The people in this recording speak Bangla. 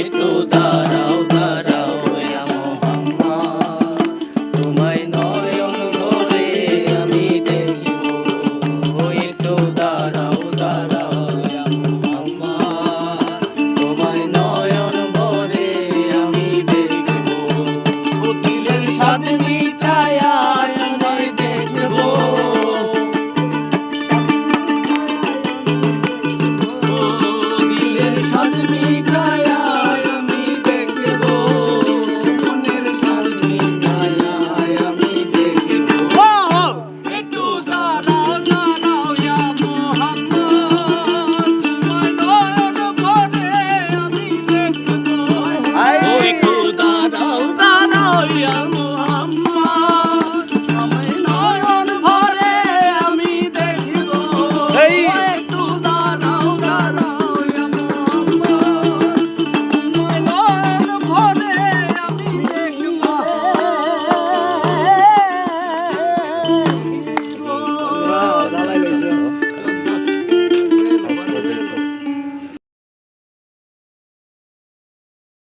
একটু দাঁড়া। Yeah.